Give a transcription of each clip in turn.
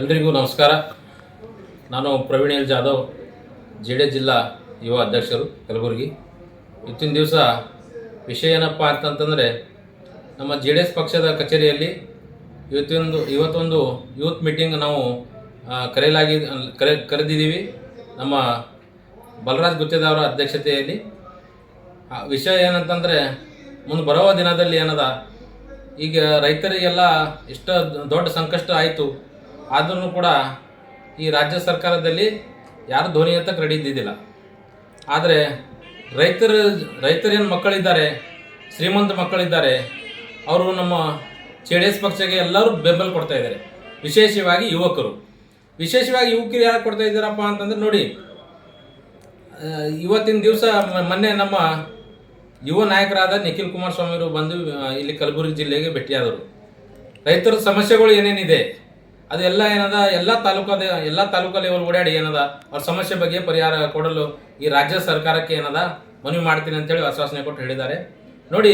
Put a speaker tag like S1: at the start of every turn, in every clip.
S1: ಎಲ್ರಿಗೂ ನಮಸ್ಕಾರ. ನಾನು Praveen L Jadhav J D ಜಿಲ್ಲಾ ಯುವ ಅಧ್ಯಕ್ಷರು ಕಲಬುರಗಿ. ಇತ್ತಿನ ದಿವಸ ವಿಷಯ ಏನಪ್ಪ ಅಂತಂತಂದರೆ, ನಮ್ಮ ಜೆ ಡಿ ಎಸ್ ಪಕ್ಷದ ಕಚೇರಿಯಲ್ಲಿ ಇವತ್ತೊಂದು ಇವತ್ತೊಂದು ಯೂತ್ ಮೀಟಿಂಗ್ ನಾವು ಕರೆಯಲಾಗಿ, ಕರೆ, ಕರೆದಿದ್ದೀವಿ. ನಮ್ಮ ಬಲರಾಜ್ ಗುತ್ತೇದಾವರ ಅಧ್ಯಕ್ಷತೆಯಲ್ಲಿ. ವಿಷಯ ಏನಂತಂದರೆ, ಮುಂದೆ ಬರುವ ದಿನದಲ್ಲಿ ಏನದ, ಈಗ ರೈತರಿಗೆಲ್ಲ ಇಷ್ಟ ದೊಡ್ಡ ಸಂಕಷ್ಟ ಆಯಿತು. ಆದ್ರೂ ಕೂಡ ಈ ರಾಜ್ಯ ಸರ್ಕಾರದಲ್ಲಿ ಯಾರು ಧ್ವನಿ ಎತ್ತಕ್ಕೆ ರೆಡಿ ಇದ್ದಿದ್ದಿಲ್ಲ. ಆದರೆ ರೈತರ ರೈತರೇನು ಮಕ್ಕಳಿದ್ದಾರೆ, ಶ್ರೀಮಂತ ಮಕ್ಕಳಿದ್ದಾರೆ, ಅವರು ನಮ್ಮ ಜೆ ಡಿ ಎಸ್ ಪಕ್ಷಕ್ಕೆ ಎಲ್ಲರೂ ಬೆಂಬಲ ಕೊಡ್ತಾ ಇದ್ದಾರೆ. ವಿಶೇಷವಾಗಿ ಯುವಕರು. ವಿಶೇಷವಾಗಿ ಯುವಕರು ಯಾರು ಕೊಡ್ತಾ ಇದ್ದಾರಪ್ಪ ಅಂತಂದ್ರೆ ನೋಡಿ ಇವತ್ತಿನ ದಿವಸ ಮೊನ್ನೆ ನಮ್ಮ ಯುವ ನಾಯಕರಾದ ನಿಖಿಲ್ ಕುಮಾರಸ್ವಾಮಿ ಅವರು ಬಂದು ಇಲ್ಲಿ ಕಲಬುರಗಿ ಜಿಲ್ಲೆಗೆ ಭೇಟಿಯಾದರು. ರೈತರ ಸಮಸ್ಯೆಗಳು ಏನೇನಿದೆ? ಅದೆಲ್ಲ ಏನದ? ಎಲ್ಲ ತಾಲೂಕಾದ, ಎಲ್ಲ ತಾಲೂಕು ಲೆವೆಲ್ ಓಡಾಡಿ ಏನದ? ಅವ್ರ ಸಮಸ್ಯೆ ಬಗ್ಗೆ ಪರಿಹಾರ ಕೊಡಲು ಈ ರಾಜ್ಯ ಸರ್ಕಾರಕ್ಕೆ ಏನದ? ಮನವಿ ಮಾಡ್ತೀನಿ ಅಂತೇಳಿ ಆಶ್ವಾಸನೆ ಕೊಟ್ಟು ಹೇಳಿದ್ದಾರೆ. ನೋಡಿ,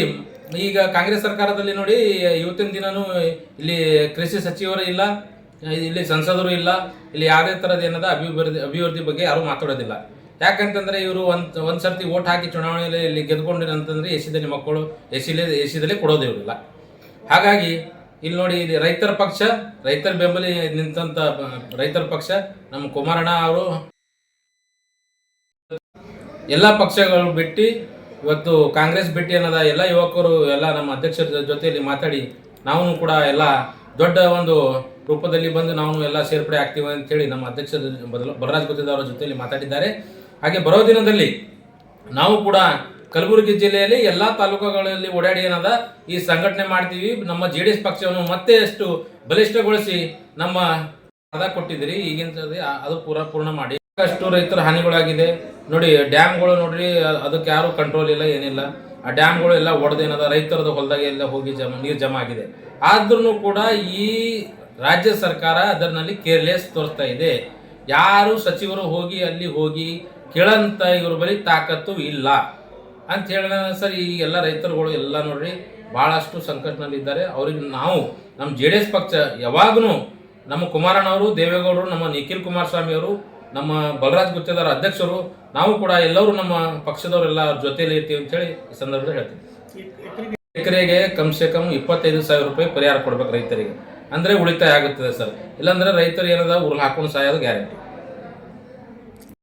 S1: ಈಗ ಕಾಂಗ್ರೆಸ್ ಸರ್ಕಾರದಲ್ಲಿ ನೋಡಿ, ಇವತ್ತಿನ ದಿನನೂ ಇಲ್ಲಿ ಕೃಷಿ ಸಚಿವರು ಇಲ್ಲ, ಇಲ್ಲಿ ಸಂಸದರು ಇಲ್ಲ, ಇಲ್ಲಿ ಯಾವುದೇ ಥರದ ಏನದ ಅಭಿವೃದ್ಧಿ ಅಭಿವೃದ್ಧಿ ಬಗ್ಗೆ ಯಾರೂ ಮಾತಾಡೋದಿಲ್ಲ. ಯಾಕಂತಂದ್ರೆ ಇವರು ಒಂದ್, ಒಂದು ಸರ್ತಿ ಓಟ್ ಹಾಕಿ ಚುನಾವಣೆಯಲ್ಲಿ ಇಲ್ಲಿ ಗೆದ್ಕೊಂಡಿರ ಅಂತಂದ್ರೆ ಎಸಿದಲ್ಲಿ ಮಕ್ಕಳು, ಎಸಿಲೇ ಎಸಿದಲ್ಲೇ ಕೊಡೋದು ಇವರಿಲ್ಲ ಹಾಗಾಗಿ ಇಲ್ಲಿ ನೋಡಿ ಇಲ್ಲಿ ರೈತರ ಪಕ್ಷ, ರೈತರ ಬೆಂಬಲಿ ನಿಂತಂತ, ರೈತರ ಪಕ್ಷ, ನಮ್ಮ ಕುಮಾರಣ್ಣ ಅವರು. ಎಲ್ಲ ಪಕ್ಷಗಳು ಬಿಟ್ಟು, ಇವತ್ತು ಕಾಂಗ್ರೆಸ್ ಬಿಟ್ಟು ಅನ್ನದ ಎಲ್ಲ ಯುವಕರು, ಎಲ್ಲ ನಮ್ಮ ಅಧ್ಯಕ್ಷರ ಜೊತೆಯಲ್ಲಿ ಮಾತಾಡಿ ನಾವು ಕೂಡ ಎಲ್ಲ ದೊಡ್ಡ ಒಂದು ರೂಪದಲ್ಲಿ ಬಂದು ನಾವು ಎಲ್ಲ ಸೇರ್ಪಡೆ ಆಗ್ತೀವಿ ಅಂತೇಳಿ ನಮ್ಮ ಅಧ್ಯಕ್ಷರ ಬದಲ ಬಲರಾಜ್ ಗೊತ್ತಿದ್ದ ಅವರ ಜೊತೆಯಲ್ಲಿ ಮಾತಾಡಿದ್ದಾರೆ. ಹಾಗೆ ಬರೋ ದಿನದಲ್ಲಿ ನಾವು ಕೂಡ ಕಲಬುರಗಿ ಜಿಲ್ಲೆಯಲ್ಲಿ ಎಲ್ಲ ತಾಲೂಕುಗಳಲ್ಲಿ ಓಡಾಡಿ ಏನದ? ಈ ಸಂಘಟನೆ ಮಾಡ್ತೀವಿ. ನಮ್ಮ ಜೆ ಡಿ ಎಸ್ ಪಕ್ಷವನ್ನು ಮತ್ತೆ ಎಷ್ಟು ಬಲಿಷ್ಠಗೊಳಿಸಿ ನಮ್ಮ ಪದ ಕೊಟ್ಟಿದ್ದೀರಿ. ಈಗಿನ ಅದು ಪೂರ ಪೂರ್ಣ ಮಾಡಿ. ಅಷ್ಟು ರೈತರ ಹಾನಿಗಳಾಗಿದೆ. ನೋಡಿ, ಡ್ಯಾಮ್ಗಳು ನೋಡ್ರಿ, ಅದಕ್ಕೆ ಯಾರು ಕಂಟ್ರೋಲ್ ಇಲ್ಲ, ಏನಿಲ್ಲ. ಆ ಡ್ಯಾಮ್ಗಳು ಎಲ್ಲ ಒಡೆದೇನದ ರೈತರದ ಹೊಲದಾಗ ಎಲ್ಲ ಹೋಗಿ ಜಮ ನೀರು ಜಮಾ ಆಗಿದೆ. ಆದ್ರೂ ಕೂಡ ಈ ರಾಜ್ಯ ಸರ್ಕಾರ ಅದರಲ್ಲಿ ಕೇರ್ಲೆಸ್ ತೋರಿಸ್ತಾ ಇದೆ. ಯಾರು ಸಚಿವರು ಹೋಗಿ ಅಲ್ಲಿ ಹೋಗಿ ಕೇಳಂತ ಇವ್ರ ಬಳಿ ತಾಕತ್ತು ಇಲ್ಲ. ಅಂತ ಹೇಳಿದ ಸರ್, ಈ ಎಲ್ಲ ರೈತರುಗಳು ಎಲ್ಲ ನೋಡ್ರಿ ಭಾಳಷ್ಟು ಸಂಕಷ್ಟನಲ್ಲಿದ್ದಾರೆ ಅವ್ರಿಗೆ ನಾವು, ನಮ್ಮ ಜೆ ಪಕ್ಷ ಯಾವಾಗೂ ನಮ್ಮ ಕುಮಾರಣ್ಣವರು ದೇವೇಗೌಡರು, ನಮ್ಮ ನಿಖಿಲ್ ಕುಮಾರಸ್ವಾಮಿ ಅವರು, ನಮ್ಮ ಬಲರಾಜ್ ಗುತ್ತೇದಾರ ಅಧ್ಯಕ್ಷರು, ನಾವು ಕೂಡ ಎಲ್ಲರೂ ನಮ್ಮ ಪಕ್ಷದವರೆಲ್ಲ ಜೊತೆಯಲ್ಲಿ ಇರ್ತೀವಿ ಅಂತೇಳಿ ಈ ಸಂದರ್ಭದಲ್ಲಿ ಹೇಳ್ತೀನಿ. ಎಕರೆಗೆ ಕಮ್ ಸೆ ಕಮ್ ಇಪ್ಪತ್ತೈದು ಸಾವಿರ ರೂಪಾಯಿ ಪರಿಹಾರ ಕೊಡ್ಬೇಕು ರೈತರಿಗೆ. ಅಂದ್ರೆ ಉಳಿತಾಯ ಆಗುತ್ತದೆ ಸರ್. ಇಲ್ಲಾಂದ್ರೆ ರೈತರು ಏನದ ಉರುಳು ಹಾಕೊಂಡು ಸಾಯೋದು ಗ್ಯಾರಂಟಿ.